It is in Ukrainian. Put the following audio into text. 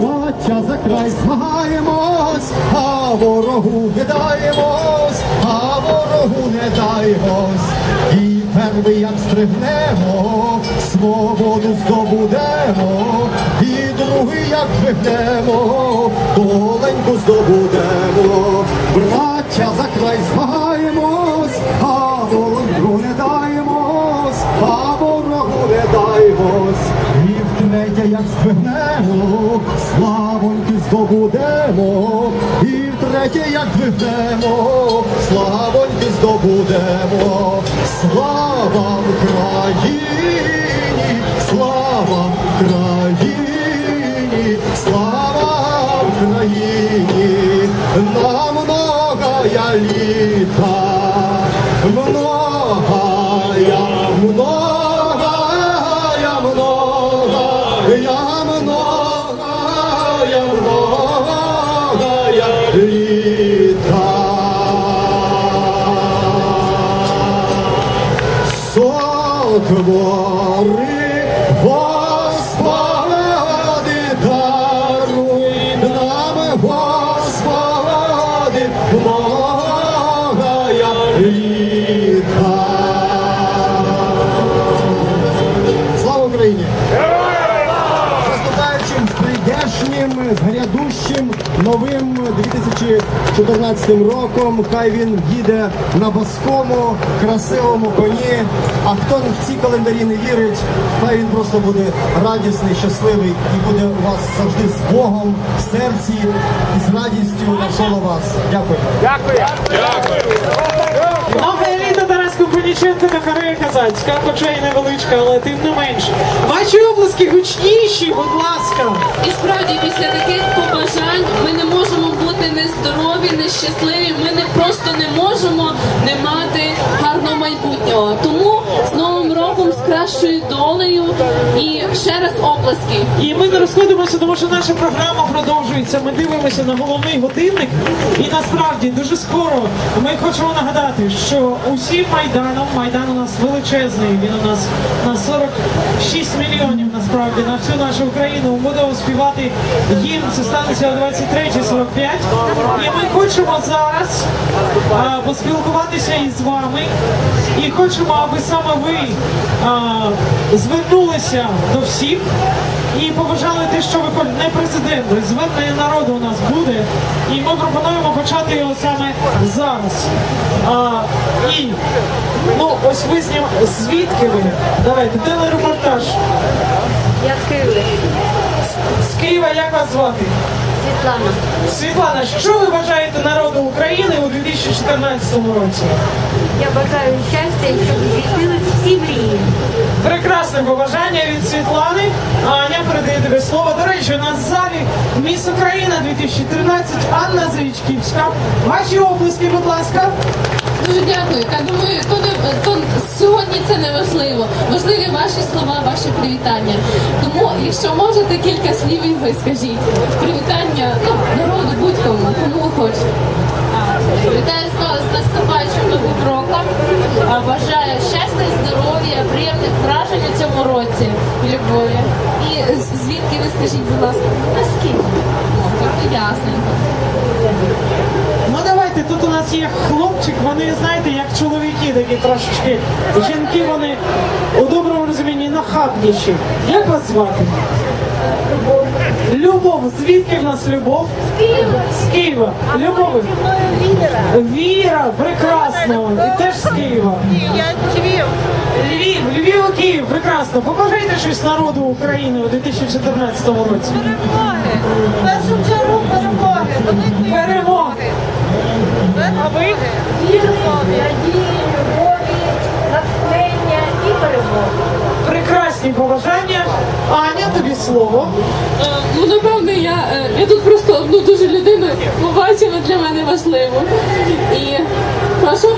Браття за край змагаємось, а ворогу не даємось, а ворогу не даємось. І перший як стригнемо, свободу здобудемо, і другий як вигнемо, доленьку здобудемо. Браття за край змагаємось, а ворогу не даємось, а ворогу не даємось. І як звигнемо, славоньки здобудемо, і втретє, як звигнемо, славоньки здобудемо. Слава Україні, слава Україні, слава Україні, на многая літа, многая, Сотвори, Господи, даруй нам, Господи, прийдешнім, з грядущим новим 2014 роком. Хай він їде на боскому, красивому коні. А хто в ці календарі не вірить, хай він просто буде радісний, щасливий і буде у вас завжди з Богом в серці і з радістю навколо вас. Дякую. Нова еліта Тарас кахарея Казацька, хоча й невеличка, але тим не менш. Ваші обласки гучніші, будь ласка. І справді після таких побажань ми не можемо бути нездорові, нещасливі. Ми не просто не можемо не мати гарного майбутнього. Тому кращою долею і ще раз оплески. І ми не розходимося, тому що наша програма продовжується. Ми дивимося на головний годинник. І насправді дуже скоро ми хочемо нагадати, що усім майданом майдан у нас величезний. Він у нас на 46 мільйонів насправді на всю нашу Україну. Будемо співати гімн. Це станеться о 23.45. І ми хочемо зараз а, поспілкуватися із вами. І хочемо, аби саме ви а, звернулися до всіх і побажали те, що ви. Не президент, звернення народу у нас буде. І ми пропонуємо почати його саме зараз. А, і ну ось ви знім... звідки ви? Давайте телерепортаж. Я з Києва. З Києва як вас звати? Світлана. Світлана, що ви бажаєте народу України у 2014 році? Я бажаю щастя і щоб здійснились всі мрії. Прекрасне побажання від Світлани. Аня передає тобі слово. До речі, у нас в залі Міс Україна 2013 Анна Завічківська. Ваші обласки, будь ласка. Дуже дякую. Я думаю, це не важливо. Важливі ваші слова, ваші привітання. Тому, якщо можете, кілька слів ви скажіть. Привітання ну, народу, будь-кому, кому ви хочете. Вітаю з вас з наступаючим новим роком. Бажаю щастя, здоров'я, приємних вражень у цьому році любові. І звідки ви скажіть, будь ласка, наскільки? О, тобто ясненько. Ну давайте, тут у нас є хлопчик, вони знаєте, як чоловіки такі трошечки. Жінки вони у доброму розумінні нахабніші. Як вас звати? Любов. Звідки в нас любов? З Києва. Любов. Віра, прекрасно. І теж з Києва. Я Львів. Львів, Львів, Київ, прекрасно. Побажайте щось народу України у 2014 році. Перемоги. В першу чергу перемоги. Великої Перемоги. А ви? Любові, надії, любові, натхнення і перемоги. Прекрасні побажання. Аня, тобі слово. Е, Ну, напевно, я, е, я тут просто одну дуже людину побачила для мене важливо. І прошу.